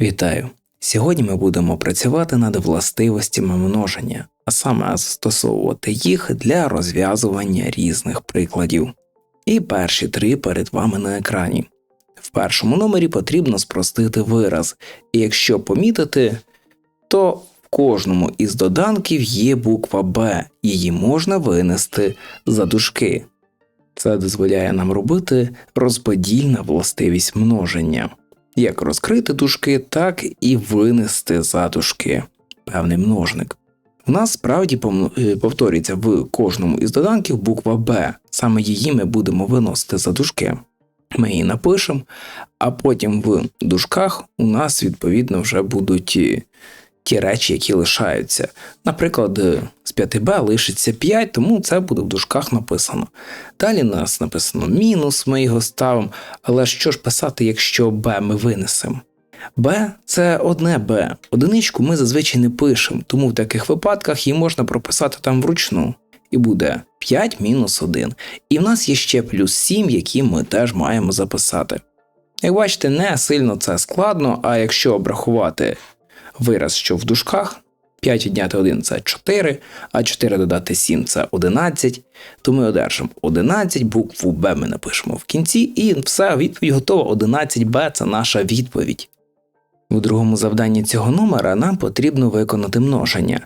Вітаю! Сьогодні ми будемо працювати над властивостями множення, а саме застосовувати їх для розв'язування різних прикладів. І перші три перед вами на екрані. В першому номері потрібно спростити вираз, і якщо помітити, то в кожному із доданків є буква Б, її можна винести за дужки. Це дозволяє нам робити розподільна властивість множення як розкрити дужки, так і винести за дужки певний множник. У нас справді е, повторюється в кожному із доданків буква Б, саме її ми будемо виносити за дужки. Ми її напишемо, а потім в дужках у нас відповідно вже будуть е, ті речі, які лишаються. Наприклад, е, з 5b лишиться 5, тому це буде в дужках написано. Далі у нас написано мінус, ми його ставимо. Але що ж писати, якщо b ми винесемо? b це одне b. Одиничку ми зазвичай не пишемо, тому в таких випадках її можна прописати там вручну. І буде 5 мінус 1. І в нас є ще плюс 7, які ми теж маємо записати. Як бачите, не сильно це складно, а якщо обрахувати вираз, що в дужках 5 відняти 1 це 4, а 4 додати 7 це 11, то ми одержимо 11, букву Б ми напишемо в кінці, і все, відповідь готова. 11Б це наша відповідь. У другому завданні цього номера нам потрібно виконати множення.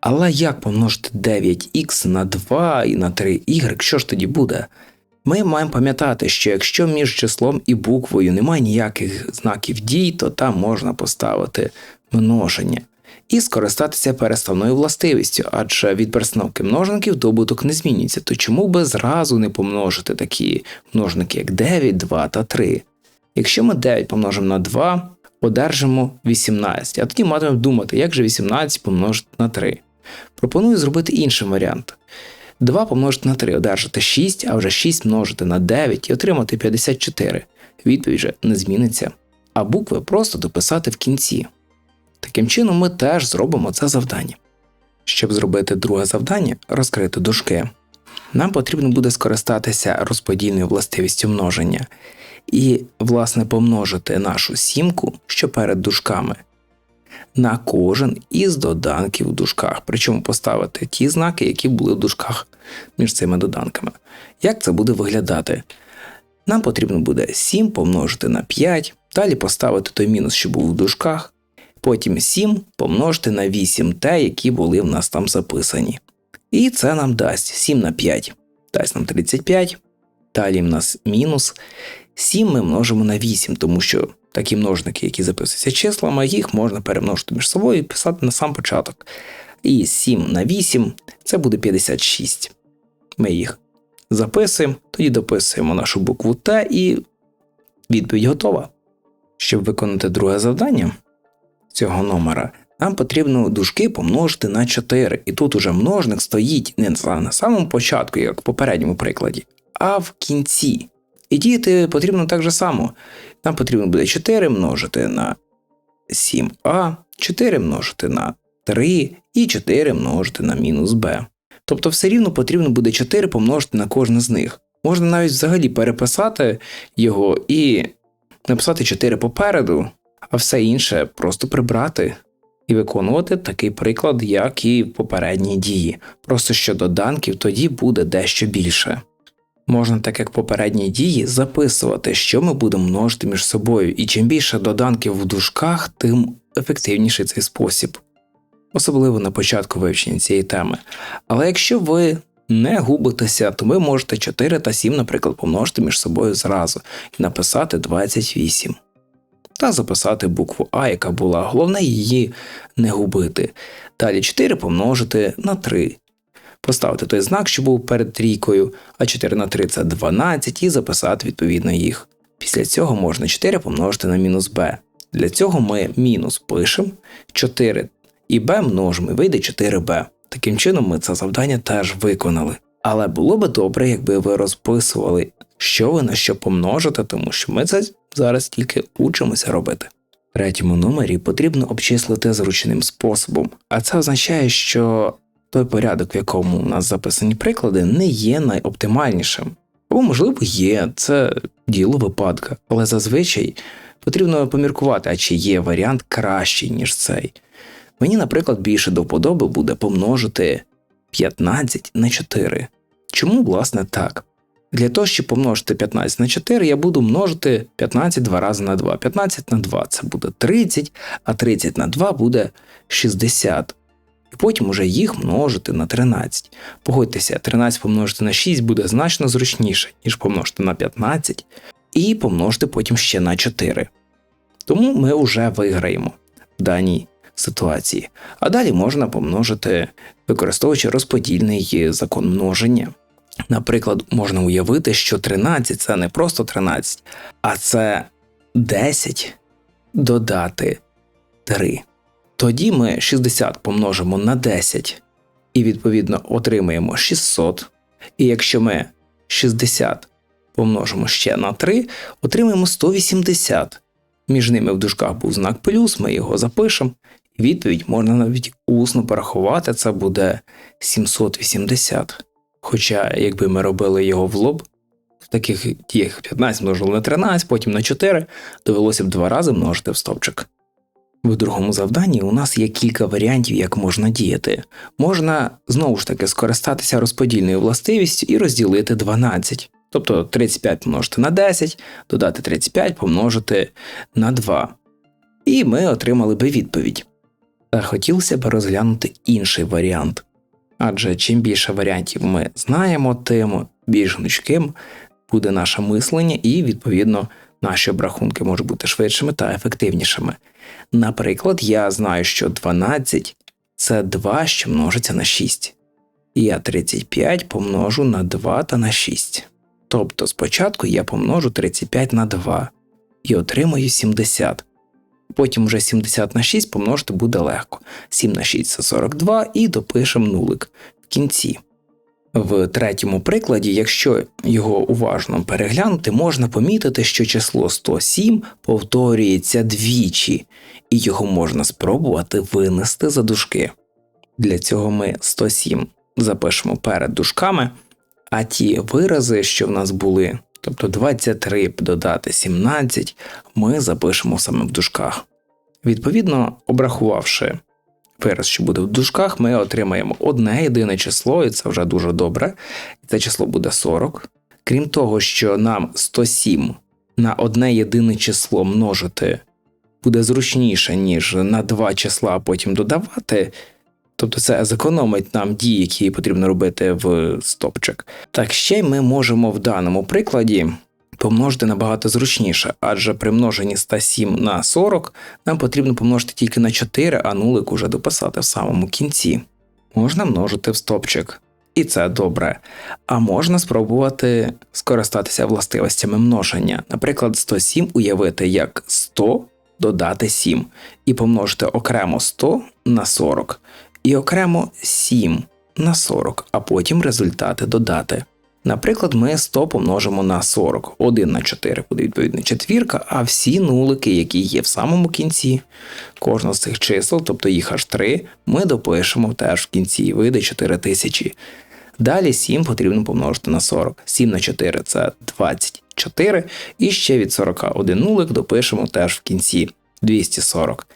Але як помножити 9х на 2 і на 3y, що ж тоді буде? Ми маємо пам'ятати, що якщо між числом і буквою немає ніяких знаків дій, то там можна поставити множення і скористатися переставною властивістю, адже від перестановки множників добуток не змінюється, то чому би зразу не помножити такі множники, як 9, 2 та 3? Якщо ми 9 помножимо на 2, одержимо 18, а тоді матимемо думати, як же 18 помножити на 3. Пропоную зробити інший варіант. 2 помножити на 3 одержати 6, а вже 6 множити на 9 і отримати 54. Відповідь же не зміниться, а букви просто дописати в кінці. Таким чином, ми теж зробимо це завдання. Щоб зробити друге завдання, розкрити дужки, нам потрібно буде скористатися розподільною властивістю множення і, власне, помножити нашу сімку, що перед дужками, на кожен із доданків у дужках, причому поставити ті знаки, які були в дужках між цими доданками. Як це буде виглядати? Нам потрібно буде 7 помножити на 5, далі поставити той мінус, що був у дужках, потім 7 помножити на 8 те, які були в нас там записані. І це нам дасть 7 на 5, дасть нам 35. Далі в нас мінус. 7 ми множимо на 8, тому що такі множники, які записуються числами, їх можна перемножити між собою і писати на сам початок. І 7 на 8 це буде 56. Ми їх записуємо, тоді дописуємо нашу букву Т і відповідь готова. Щоб виконати друге завдання цього номера, нам потрібно дужки помножити на 4. І тут уже множник стоїть не на самому початку, як в попередньому прикладі, а в кінці. І діяти потрібно так же само. Нам потрібно буде 4 множити на 7а, 4 множити на 3 і 4 множити на мінус b. Тобто все рівно потрібно буде 4 помножити на кожне з них. Можна навіть взагалі переписати його і написати 4 попереду, а все інше просто прибрати і виконувати такий приклад, як і в попередній дії. Просто що доданків тоді буде дещо більше. Можна, так як в попередній дії, записувати, що ми будемо множити між собою, і чим більше доданків в дужках, тим ефективніший цей спосіб, особливо на початку вивчення цієї теми. Але якщо ви не губитеся, то ви можете 4 та 7, наприклад, помножити між собою зразу і написати 28. Та записати букву А, яка була, головне її не губити. Далі 4 помножити на 3 поставити той знак, що був перед трійкою, а 4 на 3 це 12, і записати відповідно їх. Після цього можна 4 помножити на мінус b. Для цього ми мінус пишемо 4 і b множимо, і вийде 4b. Таким чином ми це завдання теж виконали. Але було би добре, якби ви розписували, що ви на що помножите, тому що ми це зараз тільки учимося робити. Третьому номері потрібно обчислити зручним способом, а це означає, що той порядок, в якому у нас записані приклади, не є найоптимальнішим. Або, можливо, є, це діло випадка, але зазвичай потрібно поміркувати, а чи є варіант кращий, ніж цей. Мені, наприклад, більше до вподоби буде помножити 15 на 4. Чому, власне, так? Для того, щоб помножити 15 на 4, я буду множити 15 два рази на 2. 15 на 2 це буде 30, а 30 на 2 буде 60. І потім уже їх множити на 13. Погодьтеся, 13 помножити на 6 буде значно зручніше, ніж помножити на 15 і помножити потім ще на 4. Тому ми вже виграємо в даній ситуації. А далі можна помножити, використовуючи розподільний закон множення. Наприклад, можна уявити, що 13 це не просто 13, а це 10 додати 3. Тоді ми 60 помножимо на 10 і відповідно отримаємо 600. І якщо ми 60 помножимо ще на 3, отримаємо 180. Між ними в дужках був знак плюс, ми його запишемо. Відповідь можна навіть усно порахувати, це буде 780. Хоча, якби ми робили його в лоб, в таких діях 15 множили на 13, потім на 4, довелося б два рази множити в стопчик. В другому завданні у нас є кілька варіантів, як можна діяти. Можна знову ж таки скористатися розподільною властивістю і розділити 12. Тобто 35 помножити на 10, додати 35 помножити на 2. І ми отримали би відповідь. Та хотілося б розглянути інший варіант. Адже чим більше варіантів ми знаємо, тим більш гнучким буде наше мислення, і, відповідно, наші обрахунки можуть бути швидшими та ефективнішими. Наприклад, я знаю, що 12 це 2, що множиться на 6. І я 35 помножу на 2 та на 6. Тобто спочатку я помножу 35 на 2 і отримую 70. Потім вже 70 на 6 помножити буде легко. 7 на 6 це 42 і допишемо нулик в кінці. В третьому прикладі, якщо його уважно переглянути, можна помітити, що число 107 повторюється двічі, і його можна спробувати винести за дужки. Для цього ми 107 запишемо перед дужками, а ті вирази, що в нас були, тобто 23 додати 17, ми запишемо саме в дужках. Відповідно, обрахувавши вираз, що буде в дужках, ми отримаємо одне єдине число, і це вже дуже добре. Це число буде 40. Крім того, що нам 107 на одне єдине число множити буде зручніше, ніж на два числа, а потім додавати. Тобто це зекономить нам дії, які потрібно робити в стопчик. Так ще ми можемо в даному прикладі помножити набагато зручніше, адже при множенні 107 на 40 нам потрібно помножити тільки на 4, а нулик уже дописати в самому кінці. Можна множити в стопчик. І це добре. А можна спробувати скористатися властивостями множення. Наприклад, 107 уявити як 100 додати 7, і помножити окремо 100 на 40, і окремо 7 на 40, а потім результати додати. Наприклад, ми 100 помножимо на 40, 1 на 4 буде відповідно четвірка, а всі нулики, які є в самому кінці кожного з цих чисел, тобто їх аж 3, ми допишемо теж в кінці і вийде 4000. Далі 7 потрібно помножити на 40. 7 на 4 це 24. І ще від 41 нулик допишемо теж в кінці 240.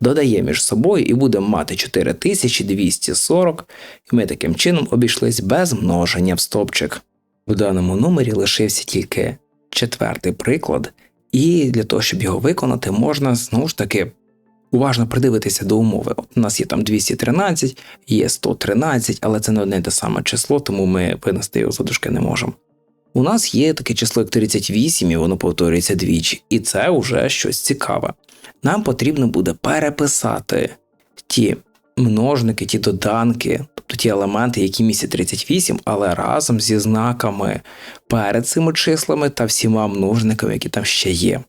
Додаємо між собою і будемо мати 4240, і ми таким чином обійшлись без множення в стопчик. В даному номері лишився тільки четвертий приклад, і для того, щоб його виконати, можна знову ж таки уважно придивитися до умови. От У нас є там 213, є 113, але це не одне те саме число, тому ми винести його за дужки не можемо. У нас є таке число як 38, і воно повторюється двічі, і це вже щось цікаве. Нам потрібно буде переписати ті множники, ті доданки, тобто ті елементи, які містять 38, але разом зі знаками перед цими числами та всіма множниками, які там ще є.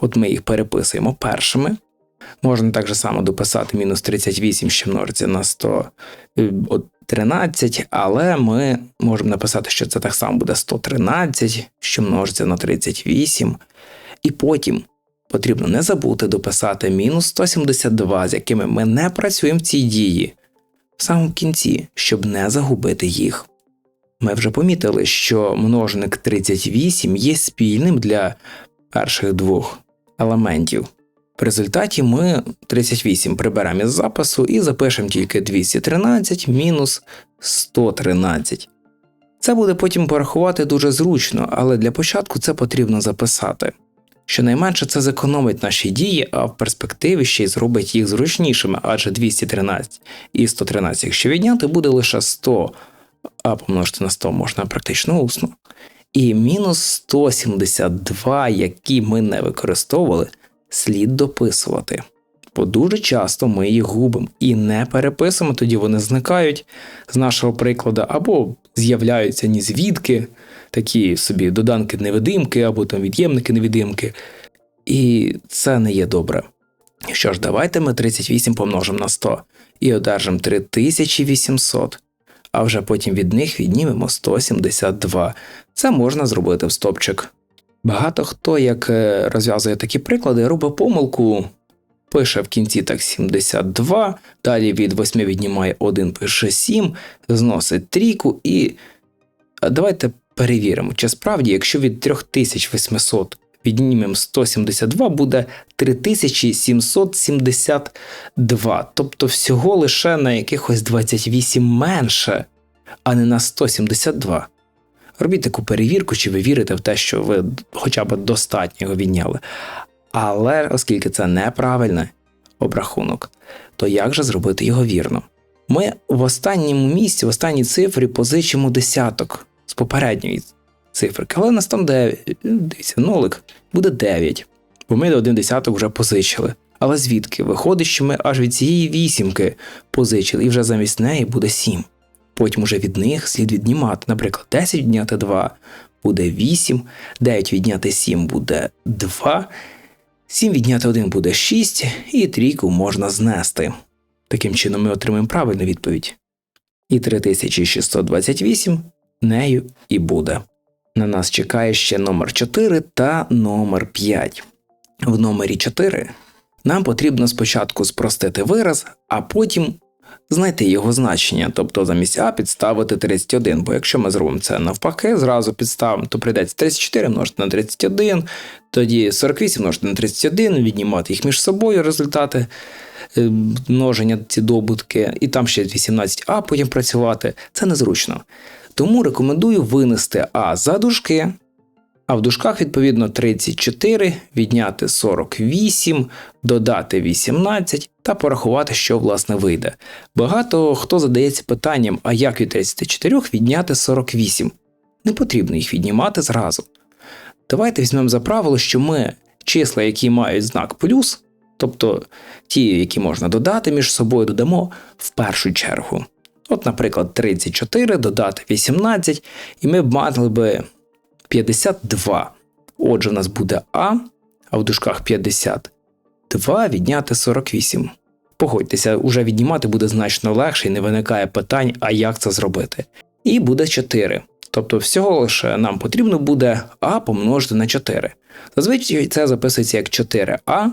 От ми їх переписуємо першими. Можна так же само дописати мінус 38, що множиться на 113, але ми можемо написати, що це так само буде 113, що множиться на 38. І потім потрібно не забути дописати мінус 172, з якими ми не працюємо в цій дії, в самому кінці, щоб не загубити їх. Ми вже помітили, що множник 38 є спільним для перших двох елементів. В результаті ми 38 приберемо із запису і запишемо тільки 213 мінус 113. Це буде потім порахувати дуже зручно, але для початку це потрібно записати. Щонайменше це зекономить наші дії, а в перспективі ще й зробить їх зручнішими, адже 213 і 113, якщо відняти, буде лише 100, а помножити на 100 можна практично усно. І мінус 172, які ми не використовували, слід дописувати. Бо дуже часто ми їх губимо і не переписуємо, тоді вони зникають з нашого прикладу, або з'являються ні звідки, такі собі доданки-невидимки, або там від'ємники-невидимки. І це не є добре. Що ж, давайте ми 38 помножимо на 100 і одержимо 3800, а вже потім від них віднімемо 172. Це можна зробити в стопчик. Багато хто, як е, розв'язує такі приклади, робить помилку, пише в кінці так 72, далі від 8 віднімає 1, пише 7, зносить трійку і давайте перевіримо, чи справді, якщо від 3800 віднімемо 172, буде 3772, тобто всього лише на якихось 28 менше, а не на 172. Робіть таку перевірку, чи ви вірите в те, що ви хоча б достатньо його відняли. Але оскільки це неправильний обрахунок, то як же зробити його вірно? Ми в останньому місці, в останній цифрі позичимо десяток з попередньої циферки, але нас там 9, дивіться, нолик буде 9, бо ми один десяток вже позичили. Але звідки? Виходить, що ми аж від цієї вісімки позичили, і вже замість неї буде 7. Потім уже від них слід віднімати. Наприклад, 10 відняти 2 буде 8, 9 відняти 7 буде 2, 7 відняти 1 буде 6, і трійку можна знести. Таким чином ми отримаємо правильну відповідь. І 3628 нею і буде. На нас чекає ще номер 4 та номер 5. В номері 4 нам потрібно спочатку спростити вираз, а потім знайти його значення, тобто замість А підставити 31, бо якщо ми зробимо це навпаки, зразу підставимо, то прийдеться 34 множити на 31, тоді 48 множити на 31, віднімати їх між собою результати е, множення ці добутки, і там ще 18а потім працювати. Це незручно. Тому рекомендую винести А за дужки, а в дужках, відповідно, 34, відняти 48, додати 18 та порахувати, що власне вийде. Багато хто задається питанням, а як від 34 відняти 48. Не потрібно їх віднімати зразу. Давайте візьмемо за правило, що ми числа, які мають знак плюс, тобто ті, які можна додати між собою, додамо в першу чергу. От, наприклад, 34 додати 18, і ми б мали би 52. Отже, у нас буде А, а в дужках 52 відняти 48. Погодьтеся, уже віднімати буде значно легше і не виникає питань, а як це зробити. І буде 4. Тобто, всього лише нам потрібно буде А помножити на 4. Зазвичай це записується як 4А,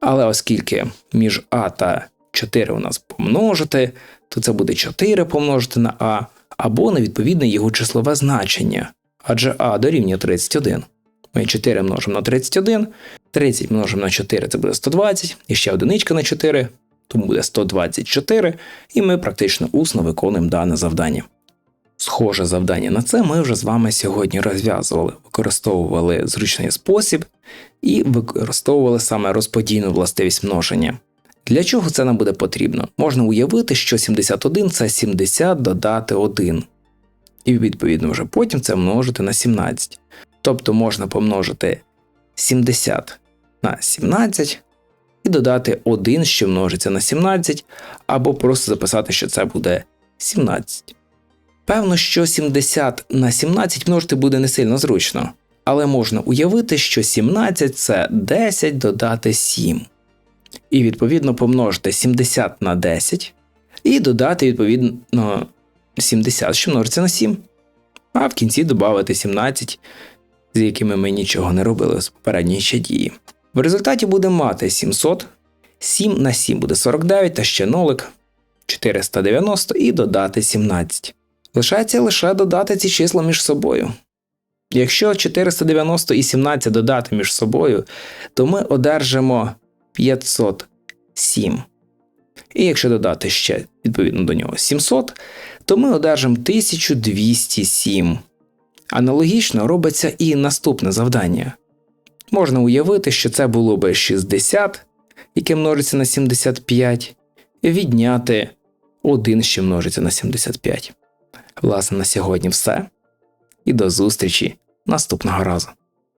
але оскільки між А та 4 у нас помножити, то це буде 4 помножити на А, або на відповідне його числове значення адже А дорівнює 31. Ми 4 множимо на 31, 30 множимо на 4 це буде 120, і ще одиничка на 4, тому буде 124, і ми практично усно виконуємо дане завдання. Схоже завдання на це ми вже з вами сьогодні розв'язували, використовували зручний спосіб і використовували саме розподійну властивість множення. Для чого це нам буде потрібно? Можна уявити, що 71 це 70 додати 1 і відповідно вже потім це множити на 17. Тобто можна помножити 70 на 17 і додати 1, що множиться на 17, або просто записати, що це буде 17. Певно, що 70 на 17 множити буде не сильно зручно, але можна уявити, що 17 це 10 додати 7. І відповідно помножити 70 на 10 і додати відповідно 70, що множиться на 7. А в кінці додати 17, з якими ми нічого не робили з попередньої ще дії. В результаті будемо мати 700, 7 на 7 буде 49 та ще нолик 490 і додати 17. Лишається лише додати ці числа між собою. Якщо 490 і 17 додати між собою, то ми одержимо 507. І якщо додати ще відповідно до нього 700, то ми одержимо 1207. Аналогічно робиться і наступне завдання. Можна уявити, що це було би 60, яке множиться на 75, відняти 1, що множиться на 75. Власне, на сьогодні все. І до зустрічі наступного разу.